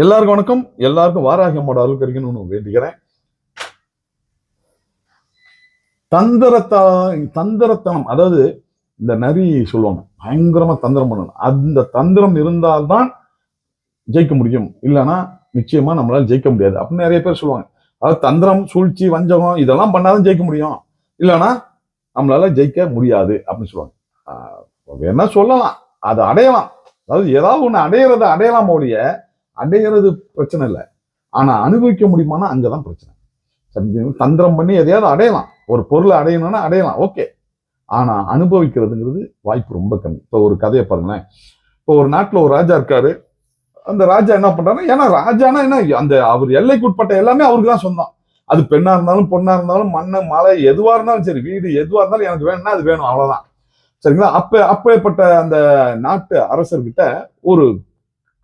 எல்லாருக்கும் வணக்கம். எல்லாருக்கும் வாராகி அம்மோட அருள் கிடைக்கணும்னு வேண்டிக்கிறேன் தந்திரத்தா தந்திரத்தனம் அதாவது இந்த நரி சொல்லுவாங்க பயங்கரமா தந்திரம் பண்ணணும். அந்த தந்திரம் இருந்தால்தான் ஜெயிக்க முடியும். இல்லைன்னா நிச்சயமா நம்மளால ஜெயிக்க முடியாது. அப்படின்னு நிறைய பேர் சொல்லுவாங்க. அதாவது தந்திரம் சூழ்ச்சி வஞ்சகம் இதெல்லாம் பண்ணாதான் ஜெயிக்க முடியும். இல்லைன்னா நம்மளால ஜெயிக்க முடியாது அப்படின்னு சொல்லுவாங்க. வேணா சொல்லலாம். அதை அடையலாம். அதாவது ஏதாவது ஒண்ணு அடையிறத அடையலாம் ஒழிய அடையிறது பிரச்சனை இல்லை. ஆனால் அனுபவிக்க முடியுமானா அங்கதான் பிரச்சனை. தந்திரம் பண்ணி எதையாவது அடையலாம். ஒரு பொருளை அடையணும்னா அடையலாம். ஓகே. ஆனால் அனுபவிக்கிறதுங்கிறது வாய்ப்பு ரொம்ப கம்மி. இப்போ ஒரு கதையை பாருங்களேன். இப்போ ஒரு நாட்டில் ஒரு ராஜா இருக்காரு. அந்த ராஜா என்ன பண்றாரு ஏன்னா ராஜானா என்ன அந்த அவர் எல்லைக்குட்பட்ட எல்லாமே அவருக்கு தான் சொந்தம். அது பெண்ணாக இருந்தாலும் பொண்ணாக இருந்தாலும் மண்ணு மலை எதுவாக இருந்தாலும் சரி வீடு எதுவாக இருந்தாலும் எனக்கு வேணும்னா அது வேணும் அவ்வளோதான் சரிங்களா? அப்போ அப்பேற்பட்ட அந்த நாட்டு அரசர்கிட்ட ஒரு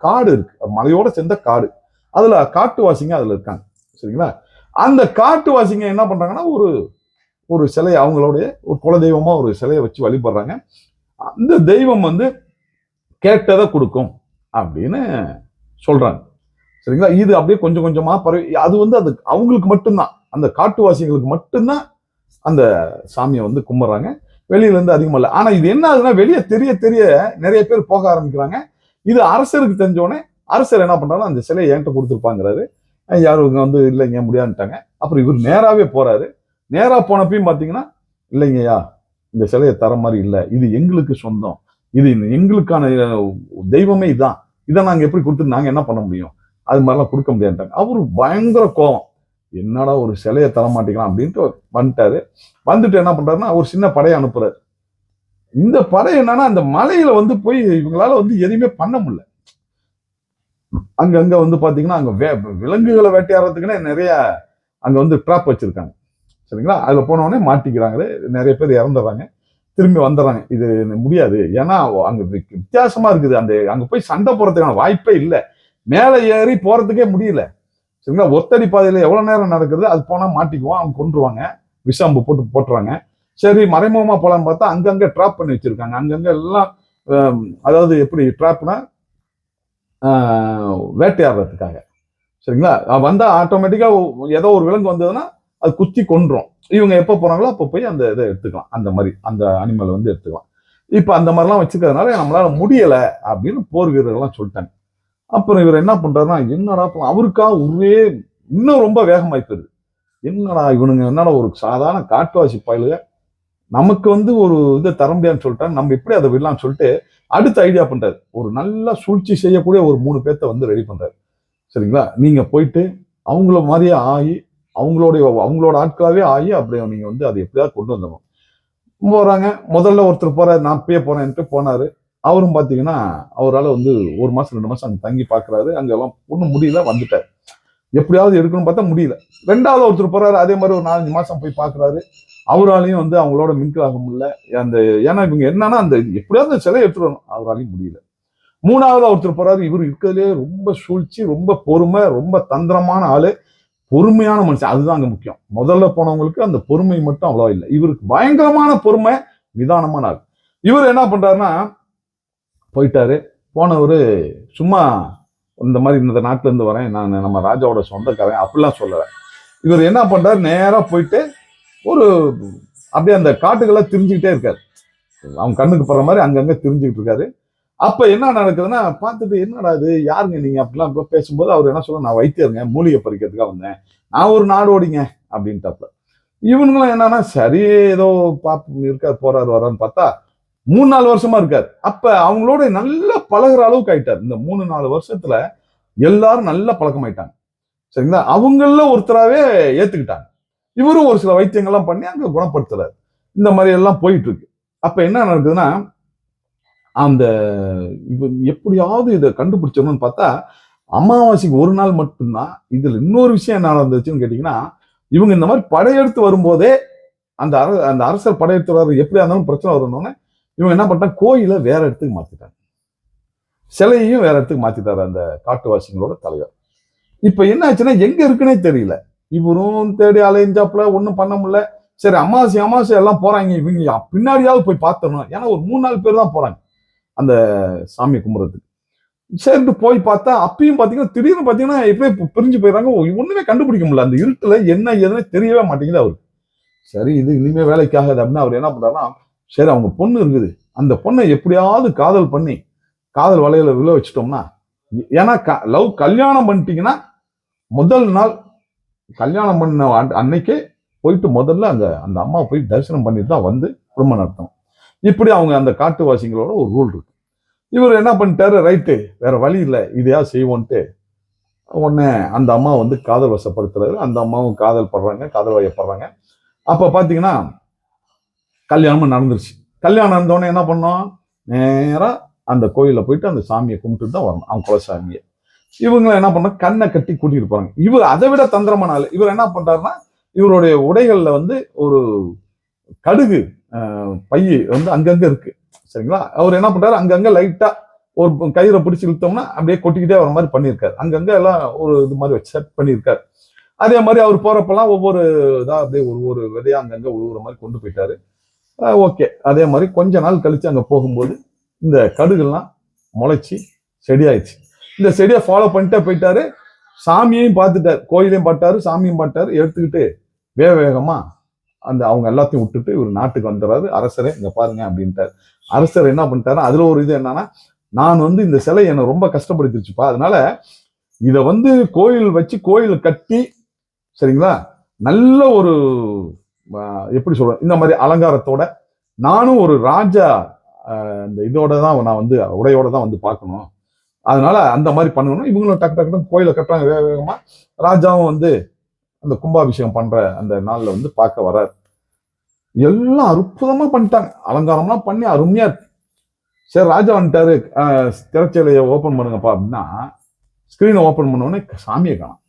காடு இருக்கு. மலையோட சேர்ந்த காடு. அதுல காட்டுவாசிங்க அதுல இருக்காங்க. சரிங்களா? அந்த காட்டுவாசிங்க என்ன பண்றாங்கன்னா ஒரு ஒரு சிலையை அவங்களுடைய ஒரு குலதெய்வமா ஒரு சிலையை வச்சு வழிபடுறாங்க. அந்த தெய்வம் வந்து கேட்டதை கொடுக்கும் அப்படின்னு சொல்றாங்க. சரிங்களா? இது அப்படியே கொஞ்சம் கொஞ்சமா பரவி அது வந்து அது அவங்களுக்கு மட்டும்தான். அந்த காட்டுவாசிகளுக்கு மட்டும்தான் அந்த சாமியை வந்து கும்பிட்றாங்க. வெளியில இருந்து இல்லை. ஆனா இது என்ன ஆகுதுன்னா வெளியே தெரிய தெரிய நிறைய பேர் போக ஆரம்பிக்கிறாங்க. இது அரசருக்கு தெரிஞ்சோடனே அரசர் என்ன பண்றாரு அந்த சிலையை என்கிட்ட கொடுத்துருப்பாங்கிறாரு. யாரும் இவங்க வந்து இல்லைங்க முடியாதுன்ட்டாங்க. அப்புறம் இவர் நேராகவே போறாரு. நேராக போனப்பையும் பார்த்தீங்கன்னா இல்லைங்கய்யா இந்த சிலையை தர மாதிரி இல்லை. இது எங்களுக்கு சொந்தம். இது எங்களுக்கான தெய்வமே இதான். இதை நாங்கள் எப்படி கொடுத்து நாங்கள் என்ன பண்ண முடியும்? அது மாதிரிலாம் கொடுக்க முடியாதுட்டாங்க அவர் பயங்கர கோவம். என்னடா ஒரு சிலையை தர மாட்டேங்கிறான் அப்படின்ட்டு வந்துட்டாரு. வந்துட்டு என்ன பண்ணுறாருன்னா ஒரு சின்ன படையை அனுப்புறாரு. இந்த படை என்னன்னா அந்த மலையில வந்து போய் இவங்களால வந்து எதுவுமே பண்ண முடியல. அங்கங்க வந்து பாத்தீங்கன்னா அங்க வே விலங்குகளை வேட்டையாடுறதுக்குன்னே நிறைய அங்க வந்து ட்ராப் வச்சிருக்காங்க. சரிங்களா? அதுல போனவொடனே மாட்டிக்கிறாங்களே நிறைய பேர் இறந்துடுறாங்க. திரும்பி வந்துடுறாங்க. இது முடியாது. ஏன்னா அங்க வித்தியாசமா இருக்குது. அந்த அங்க போய் சண்டை போறதுக்கான வாய்ப்பே இல்லை. மேலே ஏறி போறதுக்கே முடியல. சரிங்களா? ஒத்தடி பாதையில எவ்வளவு நேரம் நடக்குது? அது போனா மாட்டிக்குவோம் அவங்க கொண்டுருவாங்க விஷாம்பு போட்டு போட்டுருவாங்க சரி மறைமுகமாக போலான்னு பார்த்தா அங்கங்கே ட்ராப் பண்ணி வச்சுருக்காங்க. அங்கங்கே எல்லாம் அதாவது எப்படி ட்ராப்னா வேட்டையாடுறதுக்காக. சரிங்களா? வந்தால் ஆட்டோமேட்டிக்காக ஏதோ ஒரு விலங்கு வந்ததுன்னா அது குத்தி கொன்றும். இவங்க எப்போ போகிறாங்களோ அப்போ போய் அந்த இதை எடுத்துக்கலாம். அந்த மாதிரி அந்த அனிமல் வந்து எடுத்துக்கலாம். இப்போ அந்த மாதிரிலாம் வச்சுக்கிறதுனால நம்மளால் முடியலை அப்படின்னு போர் வீரர்கள்லாம் சொல்லிட்டாங்க. அப்புறம் இவர் என்ன பண்றாருன்னா என்னடா பண்ணலாம்? அவருக்கா ஒரே இன்னும் ரொம்ப வேகமாய் போயிருது என்னடா இவனுங்க என்னடா ஒரு சாதாரண காட்டுவாசி பயலுக நமக்கு வந்து ஒரு இதை தர முடியாதுன்னு சொல்லிட்டாங்க நம்ம எப்படி அதை விடலாம்னு சொல்லிட்டு அடுத்த ஐடியா பண்றாரு. ஒரு நல்ல சூழ்ச்சி செய்யக்கூடிய ஒரு மூணு பேர்த்த வந்து ரெடி பண்றாரு. சரிங்களா? நீங்க போயிட்டு அவங்கள மாதிரியே ஆகி அவங்களுடைய அவங்களோட ஆட்களாவே ஆகி அப்படியே நீங்க வந்து அதை எப்படியாவது கொண்டு வந்துடணும். போறாங்க முதல்ல ஒருத்தர் போறாரு நான் அப்பயே போறேன்ட்டு போனாரு. அவரும் பாத்தீங்கன்னா அவரால் வந்து ஒரு மாசம் ரெண்டு மாசம் அங்கே தங்கி பாக்குறாரு. அங்கெல்லாம் ஒன்றும் முடியல வந்துட்டார். எப்படியாவது எடுக்கணும்னு பார்த்தா முடியல. ரெண்டாவது ஒருத்தர் போறாரு அதே மாதிரி ஒரு நாலஞ்சு மாசம் போய் பாக்குறாரு. அவராலையும் வந்து அவங்களோட மிங்கிள் ஆக முடியல. அந்த ஏன்னா இவங்க என்னன்னா அந்த எப்படியாவது அந்த சிலையை வரணும். அவராலையும் முடியல. மூணாவது ஒருத்தர் போறாரு இவர் இருக்கிறதுலே ரொம்ப சூழ்ச்சி ரொம்ப பொறுமை ரொம்ப தந்திரமான ஆளு. பொறுமையான மனுஷன். அதுதான் அங்க முக்கியம். முதல்ல போனவங்களுக்கு அந்த பொறுமை மட்டும் அவ்வளோ இல்லை. இவருக்கு பயங்கரமான பொறுமை நிதானமான ஆள். இவர் என்ன பண்றாருன்னா போயிட்டாரு. போனவர் சும்மா இந்த மாதிரி இந்த நாட்டிலேருந்து வரேன். நான் நம்ம ராஜாவோட சொந்தக்காரன் அப்படிலாம் சொல்லலை. இவர் என்ன பண்ணுறாரு நேராக போயிட்டு ஒரு அப்படியே அந்த காட்டுகளை திரிஞ்சுக்கிட்டே இருக்காரு. அவங்க கண்ணுக்கு போகிற மாதிரி அங்கங்கே திரிஞ்சுக்கிட்டு இருக்காரு. அப்போ என்ன நடக்குதுன்னா பார்த்துட்டு என்னடா இது? யாருங்க நீங்கள் அப்படிலாம் இப்ப பேசும்போது அவர் என்ன சொல்ல நான் வைத்தியருங்க மூலிகை பறிக்கிறதுக்காக வந்தேன். நான் ஒரு நாடோடிங்க அப்படின்ட்டாப்ல. இவனுங்களும் என்னன்னா சரி ஏதோ பாப்பு இருக்கார் போறாரு வரான்னு பார்த்தா மூணு நாலு வருஷமா இருக்காரு. அப்ப அவங்களோட நல்லா பழகுற அளவுக்கு ஆயிட்டார். இந்த மூணு நாலு வருஷத்துல எல்லாரும் நல்லா பழக்கமாயிட்டாங்க. சரிங்களா? அவங்கள ஒருத்தராவே ஏத்துக்கிட்டாங்க. இவரும் ஒரு சில வைத்தியங்கள்லாம் பண்ணி அங்க குணப்படுத்துறாரு. இந்த மாதிரி எல்லாம் போயிட்டு இருக்கு அப்ப என்ன நடக்குதுன்னா அந்த இவன் எப்படியாவது இதை கண்டுபிடிச்சணும்னு பார்த்தா அமாவாசைக்கு ஒரு நாள் மட்டும்தான் இதுல இன்னொரு விஷயம் என்ன நடந்துச்சுன்னு கேட்டீங்கன்னா இவங்க இந்த மாதிரி படையெடுத்து வரும்போதே அந்த அந்த அரசர் படையெடுத்து வர்றது எப்படியா இருந்தாலும் பிரச்சனை வரணும்னு இவங்க என்ன பண்ணிட்டாங்க? கோயிலை வேற இடத்துக்கு மாத்திட்டாங்க. சிலையையும் வேற இடத்துக்கு மாத்திட்டாரு அந்த காட்டுவாசிகளோட தலைவர். இப்ப என்ன ஆச்சுன்னா எங்க இருக்குன்னே தெரியல. இவரும் தேடி அலைஞ்சாப்புல ஒன்றும் பண்ண முடியல. சரி அமாவாசை அமாவாசை எல்லாம் போறாங்க. இவங்க பின்னாடியாவது போய் பார்த்தணும் ஏன்னா ஒரு மூணு நாலு பேர் தான் போறாங்க அந்த சாமியை கும்பிட்றதுக்கு. சரிட்டு போய் பார்த்தா அப்பயும் பார்த்தீங்கன்னா திடீர்னு பார்த்தீங்கன்னா எப்படியே பிரிஞ்சு போயிடுறாங்க. ஒன்றுமே கண்டுபிடிக்க முடியல. அந்த இருட்டில் என்ன ஏதுன்னு தெரியவே மாட்டேங்குது அவருக்கு. சரி இது இனிமேல் வேலைக்கு ஆகாது அப்படின்னு அவர் என்ன பண்ணுறாருன்னா சரி அவங்க பொண்ணு இருக்குது. அந்த பொண்ணை எப்படியாவது காதல் பண்ணி காதல் வலையில விழ வச்சிட்டோம்னா ஏன்னா லவ் கல்யாணம் பண்ணிட்டீங்கன்னா முதல் நாள் கல்யாணம் பண்ண அன்னைக்கே போயிட்டு முதல்ல அந்த அந்த அம்மா போய் தரிசனம் பண்ணிட்டு தான் வந்து குடும்பம் நடத்தணும். இப்படி அவங்க அந்த காட்டுவாசிங்களோட ஒரு ரூல் இருக்கு. இவர் என்ன பண்ணிட்டாரு? ரைட்டு வேற வழி இல்லை. இதையா செய்வோன்ட்டு உடனே அந்த அம்மா வந்து காதல் வசப்படுத்துறாரு. அந்த அம்மாவும் காதல் படுறாங்க காதல் வயப்படுறாங்க. அப்போ பார்த்தீங்கன்னா கல்யாணமும் நடந்துருச்சு. கல்யாணம் நடந்தோடனே என்ன பண்ணோம்? நேராக அந்த கோயிலில் போயிட்டு அந்த சாமியை கும்பிட்டு தான் வரணும். அவங்க குலசாமியை. இவங்க என்ன பண்ண கண்ணை கட்டி கூட்டிகிட்டு போகிறாங்க இவர் அதை விட தந்திரமான ஆள். இவர் என்ன பண்ணுறாருன்னா இவருடைய உடைகளில் வந்து ஒரு கடுகு பைய பை வந்து அங்கங்கே இருக்குது சரிங்களா? அவர் என்ன பண்ணுறாரு அங்கங்கே லைட்டாக ஒரு கயிறை பிடிச்சி இழுத்தோம்னா அப்படியே கொட்டிக்கிட்டே வர மாதிரி பண்ணியிருக்காரு. அங்கங்கே எல்லாம் ஒரு இது மாதிரி வச்சு செட் பண்ணியிருக்காரு. அதே மாதிரி அவர் போகிறப்பெல்லாம் ஒவ்வொரு இதாக அப்படியே ஒரு ஒரு அங்கங்கே உழுவுற மாதிரி கொண்டு போயிட்டாரு. ஓகே. அதே மாதிரி கொஞ்ச நாள் கழித்து அங்கே போகும்போது இந்த கடுகுலாம் முளைச்சி செடியாயிடுச்சு. இந்த செடியை ஃபாலோ பண்ணிட்டே போயிட்டாரு. சாமியையும் பார்த்துட்டார். கோயிலையும் பார்த்தாரு சாமியும் பார்த்தாரு. எடுத்துக்கிட்டு வேக வேகமாக அந்த அவங்க எல்லாத்தையும் விட்டுட்டு இவர் நாட்டுக்கு வந்துடுறாரு. அரசரே இங்கே பாருங்க அப்படின்ட்டாரு. அரசர் என்ன பண்ணிட்டாரு? அதில் ஒரு இது என்னன்னா நான் வந்து இந்த சிலை என்னை ரொம்ப கஷ்டப்படுத்திருச்சுப்பா. அதனால இதை வந்து கோயில் வச்சு கோயில் கட்டி சரிங்களா? நல்ல ஒரு எப்படி சொல்ற இந்த மாதிரி அலங்காரத்தோட நானும் ஒரு ராஜா இந்த இதோட தான் நான் வந்து உடையோட தான் வந்து பார்க்கணும். அதனால அந்த மாதிரி பண்ணணும். இவங்களும் டக்கு டக்குன்னு கோயிலை கட்டுறாங்க. வேக வேகமா ராஜாவும் வந்து அந்த கும்பாபிஷேகம் பண்ற அந்த நாள்ல வந்து பார்க்க வர்றார். எல்லாம் அற்புதமா பண்ணிட்டாங்க. அலங்காரம்லாம் பண்ணி அருமையா சரி ராஜா வந்துட்டாரு. திரைச்சலையை ஓப்பன் பண்ணுங்கப்பா அப்படின்னா ஸ்கிரீனை ஓப்பன் பண்ண உடனே சாமியை காணும்.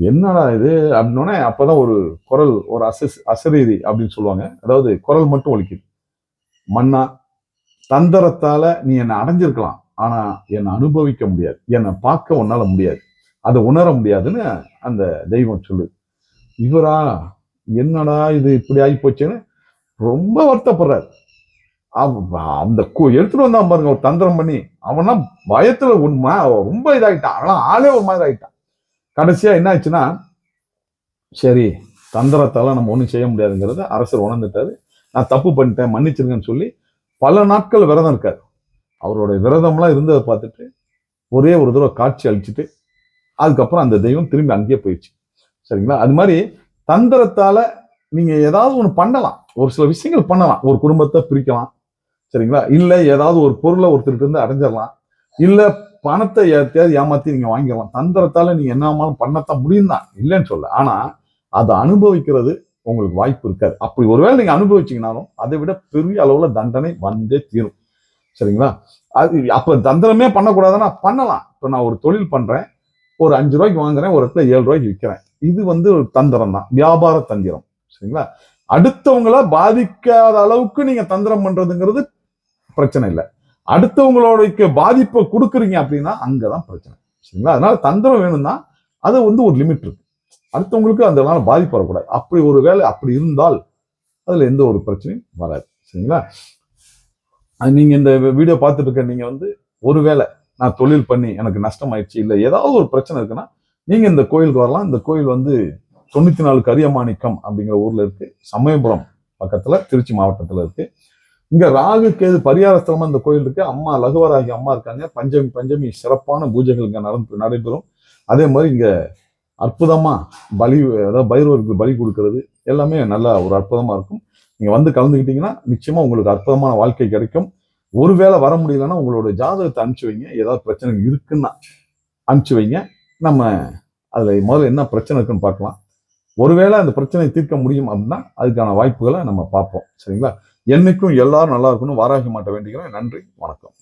என்னடா இது? அப்படின்னோடனே அப்போதான் ஒரு குரல் ஒரு அசஸ் அசரீதி அப்படின்னு சொல்லுவாங்க. அதாவது குரல் மட்டும் ஒலிக்குது மன்னா தந்திரத்தால நீ என்னை அடைஞ்சிருக்கலாம். ஆனா என்னை அனுபவிக்க முடியாது. என்னை பார்க்க உன்னால முடியாது. அதை உணர முடியாதுன்னு அந்த தெய்வம் சொல்லுது. இவரா என்னடா இது இப்படி ஆகி போச்சுன்னு ரொம்ப வருத்தப்படுறாரு. அவ- அந்த கு- எடுத்துட்டு வந்தான் பாருங்க ஒரு தந்திரம் பண்ணி. அவனா பயத்துல உண்மை ரொம்ப இதாகிட்டான். ஆனால் ஆளே ஒரு மாதிரி ஆகிட்டான். கடைசியாக என்ன ஆச்சுன்னா சரி தந்திரத்தால் நம்ம ஒன்றும் செய்ய முடியாதுங்கிறத அரசர் உணர்ந்துட்டாரு. நான் தப்பு பண்ணிட்டேன் மன்னிச்சிருங்கன்னு சொல்லி பல நாட்கள் விரதம் இருக்கார். அவருடைய விரதம்லாம் இருந்ததை பார்த்துட்டு ஒரே ஒரு தடவை காட்சி அழிச்சிட்டு அதுக்கப்புறம் அந்த தெய்வம் திரும்பி அங்கேயே போயிடுச்சு. சரிங்களா? அது மாதிரி தந்திரத்தால் நீங்கள் ஏதாவது ஒன்று பண்ணலாம். ஒரு சில விஷயங்கள் பண்ணலாம். ஒரு குடும்பத்தை பிரிக்கலாம். சரிங்களா? இல்லை ஏதாவது ஒரு பொருளை ஒருத்தர்கிட்ட இருந்து அடைஞ்சிடலாம். இல்லை பணத்தை யார்த்தையாவது ஏமாத்தி நீங்கள் வாங்கிடலாம். தந்திரத்தால் நீங்கள் என்னாமாலும் பண்ணத்தான் முடியும் தான். இல்லைன்னு சொல்ல ஆனால் அதை அனுபவிக்கிறது உங்களுக்கு வாய்ப்பு இருக்காது. அப்படி ஒருவேளை நீங்கள் அனுபவிச்சிங்கனாலும் அதை விட பெரிய அளவில் தண்டனை வந்தே தீரும். சரிங்களா? அது அப்போ தந்திரமே பண்ணக்கூடாதுன்னா பண்ணலாம். இப்போ நான் ஒரு தொழில் பண்ணுறேன் ஒரு அஞ்சு ரூபாய்க்கு வாங்குறேன். ஒரு இடத்துல ஏழு ரூபாய்க்கு விற்கிறேன் இது வந்து ஒரு தந்திரம் தான். வியாபார தந்திரம். சரிங்களா? அடுத்தவங்கள பாதிக்காத அளவுக்கு நீங்கள் தந்திரம் பண்ணுறதுங்கிறது பிரச்சனை இல்லை. அடுத்தவங்களோட பாதிப்பை கொடுக்குறீங்க அப்படின்னா அங்கதான் பிரச்சனை. சரிங்களா? அதனால தந்திரம் வேணும்னா அது வந்து ஒரு லிமிட் இருக்கு. அடுத்தவங்களுக்கு அதனால பாதிப்பு வரக்கூடாது. அப்படி ஒரு வேலை அப்படி இருந்தால் அதுல எந்த ஒரு பிரச்சனையும் வராது. சரிங்களா? அது நீங்க இந்த வீடியோ பார்த்துட்டு இருக்க நீங்க வந்து ஒருவேளை நான் தொழில் பண்ணி எனக்கு நஷ்டம் ஆயிடுச்சு இல்லை ஏதாவது ஒரு பிரச்சனை இருக்குன்னா நீங்க இந்த கோயிலுக்கு வரலாம். இந்த கோயில் வந்து தொண்ணூத்தி நாலு கரியமாணிக்கம் அப்படிங்கிற ஊர்ல இருக்கு. சமயபுரம் பக்கத்துல திருச்சி மாவட்டத்துல இருக்கு. இங்க ராகு கேது பரிகாரஸ்தலமா இந்த கோயில் இருக்கு. அம்மா லகுவராகி அம்மா இருக்காங்க. பஞ்சமி பஞ்சமி சிறப்பான பூஜைகள் இங்க நடந்து நடைபெறும். அதே மாதிரி இங்க அற்புதமா பலி அதாவது பைரவருக்கு பலி கொடுக்கறது எல்லாமே நல்லா ஒரு அற்புதமா இருக்கும். நீங்க வந்து கலந்துக்கிட்டீங்கன்னா நிச்சயமா உங்களுக்கு அற்புதமான வாழ்க்கை கிடைக்கும். ஒருவேளை வர முடியலன்னா உங்களோட ஜாதகத்தை அனுப்பிச்சு வைங்க. ஏதாவது பிரச்சனை இருக்குன்னா அனுப்பிச்சு வைங்க. நம்ம அதுல முதல்ல என்ன பிரச்சனை இருக்குன்னு பார்க்கலாம். ஒருவேளை அந்த பிரச்சனையை தீர்க்க முடியும் அப்படின்னா அதுக்கான வாய்ப்புகளை நம்ம பார்ப்போம். சரிங்களா? என்னைக்கும் எல்லாரும் நல்லா இருக்கணும் வாராகி மாட்ட வேண்டிக்கிறேன். நன்றி வணக்கம்.